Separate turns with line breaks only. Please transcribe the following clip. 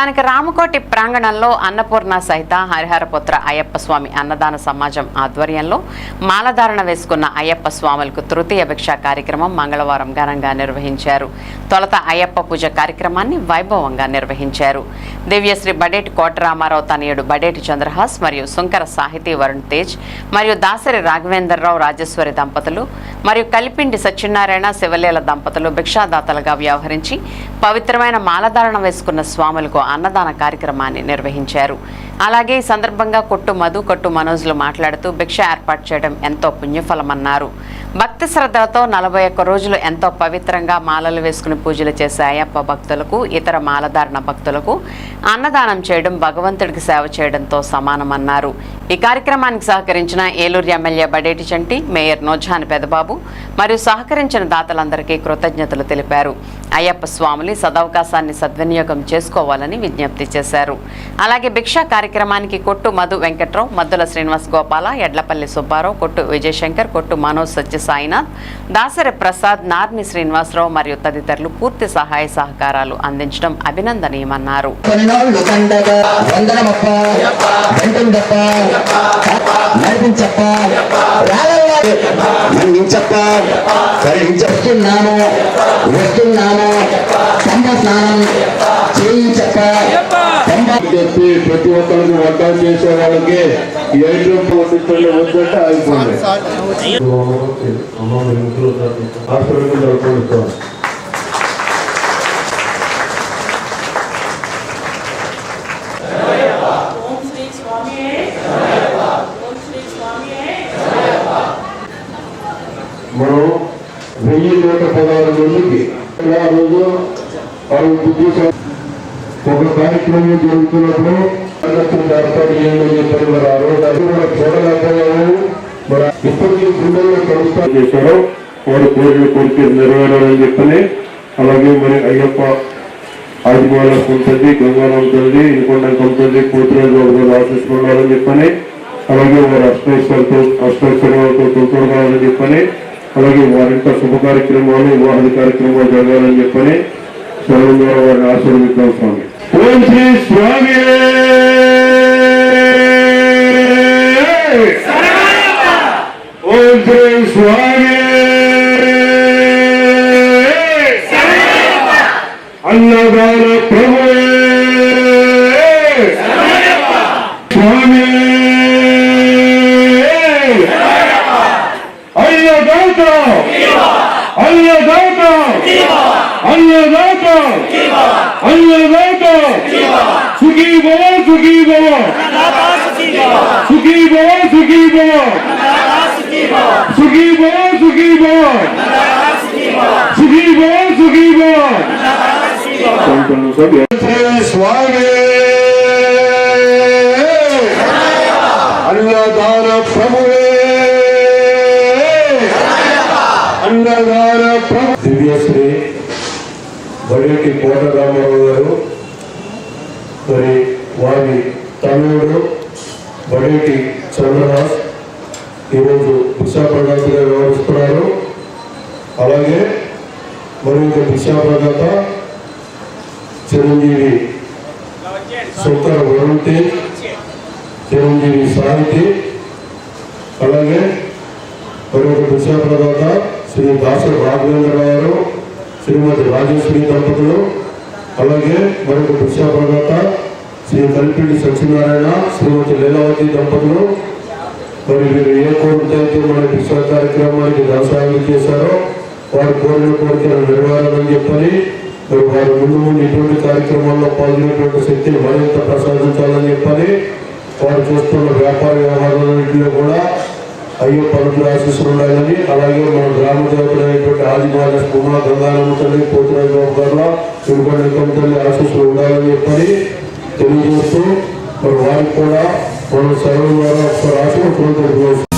స్థానిక రామకోటి ప్రాంగణంలో అన్నపూర్ణ సహిత హరిహరపుత్ర అయ్యప్ప స్వామి అన్నదాన సమాజం ఆధ్వర్యంలో మాలధారణ వేసుకున్న అయ్యప్ప స్వాములకు తృతీయ భిక్ష కార్యక్రమం మంగళవారం ఘనంగా నిర్వహించారు. తొలత అయ్యప్ప పూజ కార్యక్రమాన్ని వైభవంగా నిర్వహించారు. దివ్యశ్రీ బడేటి కోటరామారావు తనయుడు బడేటి చంద్రహాస్ మరియు సుంకర సాహితీ వరుణ్ తేజ్ మరియు దాసరి రాఘవేంద్రరావు రాజేశ్వరి దంపతులు మరియు కలిపిండి సత్యనారాయణ శివలీల దంపతులు భిక్షాదాతలుగా వ్యవహరించి పవిత్రమైన మాలధారణ వేసుకున్న స్వాములకు అన్నదాన కార్యక్రమాన్ని నిర్వహించారు. అలాగే ఈ సందర్భంగా కొట్టు మధు కొట్టు మనోజ్లు మాట్లాడుతూ భిక్ష ఏర్పాటు చేయడం ఎంతో పుణ్యఫలమన్నారు. భక్తి శ్రద్ధలతో నలభై ఒక్క రోజులు ఎంతో పవిత్రంగా మాలలు వేసుకుని పూజలు చేసే అయ్యప్ప భక్తులకు ఇతర మాలధారణ భక్తులకు అన్నదానం చేయడం భగవంతుడికి సేవ చేయడంతో సమానమన్నారు. ఈ కార్యక్రమానికి సహకరించిన ఏలూరు ఎమ్మెల్యే బడేటి చంటి మేయర్ నోజాన్ పెదబాబు మరియు సహకరించిన దాతలందరికీ కృతజ్ఞతలు తెలిపారు. అయ్యప్ప స్వాములు సదవకాశాన్ని సద్వినియోగం చేసుకోవాలని విజ్ఞప్తి చేశారు. అలాగే భిక్షా కార్యక్రమానికి కొట్టు మధు వెంకట్రావు మద్దుల శ్రీనివాస్ గోపాల ఎడ్లపల్లి సుబ్బారావు కొట్టు విజయశంకర్ కొట్టు మనోజ్ సత్యసాయినాథ్ దాసరి ప్రసాద్ నార్ని శ్రీనివాసరావు మరియు తదితరులు పూర్తి సహాయ సహకారాలు అందించడం అభినందనీయమన్నారు.
కొన్నాళ్ళు వస్తున్నాము స్నానం
చెప్పి ప్రతి ఒక్కరికి వంటలు చేసే వాళ్ళకి ఏటీఎం పంపించండి వచ్చేట అయిపోయింది మనం వెయ్యి నూట పదహారు మందికి ఆ రోజు వాళ్ళు బుద్ధి ఒక కార్యక్రమం జరుగుతున్నప్పుడు ఏర్పాటు చేయాలని చెప్పని మరి ఆ రోజు అది కూడా చూడలేకపోయాము మరి ఇప్పటికీ గుండెల్లో కలుస్తాను వారి కోరిక కోరిక నెరవేరాలని చెప్పని అలాగే మరి అయ్యప్ప ఆదివారం ఉంటుంది గంగారాం తల్లి ఇంకొండ ఉంటుంది పోతురాజు ఆశిస్తున్నారని చెప్పని అలాగే వారి అష్టైశ్వర్తో అష్టైశ్వర్యాలతో తోడుకోవాలని చెప్పని అలాగే వారింత శుభ కార్యక్రమాలు వివాహ కార్యక్రమాలు జరగాలని చెప్పని స్వామి ద్వారా వారిని ఆశీర్వదిద్దాం స్వామి. 원신 수학의 사랑합니다. 원신 수학의 사랑합니다. 안나가나 보고의 사랑합니다. 수학의 사랑합니다. 알려달라. Oye Gato. Oye Gato. Oye Gato. Suki Baba, Suki Baba. Suki Baba, Suki Baba. Suki Baba, Suki Baba. Suki Baba, Suki Baba. Suave. Shri Divyasri బడికి కోట రామారావు గారు మరి వారి తనయుడు బడేటి చంద్రదాస్ ఈరోజు భిక్షాప్రదాతగా వ్యవహరిస్తున్నారు. అలాగే మరి ఒక భిక్షాప్రదాత చిరంజీవి శంకర వరుణ్తి చిరంజీవి సాహితి అలాగే మరి ఒక భిక్షాప్రదాత శ్రీ దాసు రాఘవేంద్రరావు గారు శ్రీమతి రాజేశ్వరి దంపతులు అలాగే మరొక భిక్షాప్రదాత శ్రీ కలిపిడి సత్యనారాయణ శ్రీమతి లీలావతి దంపతులు. మరి వీరు ఏ కోరిక అయితే మన భిక్షా కార్యక్రమానికి దాసాయం చేశారో వారి కోరిన కోరికలను నెరవేరాలని చెప్పని మరి వారి ముందు ముందు ఇటువంటి కార్యక్రమాల్లో పాల్గొనేటువంటి శక్తిని మరింత ప్రసాదించాలని చెప్పని వారు చేస్తున్న వ్యాపార వ్యవహారాలన్నింటిలో కూడా అయ్యో పనులు ఆశీస్సులు ఉండాలని అలాగే మన గ్రామ దేవతలైనటువంటి ఆదివాద కుమార గంగారమ్మ తల్లి పోతురాజు బాబు గారు తిరుపతి తల్లి ఆశీస్సులు ఉండాలని చెప్పని తెలియజేస్తూ మరి వారికి కూడా మన సెలవు ద్వారా ఒకసారి ఆశీర్వదించారు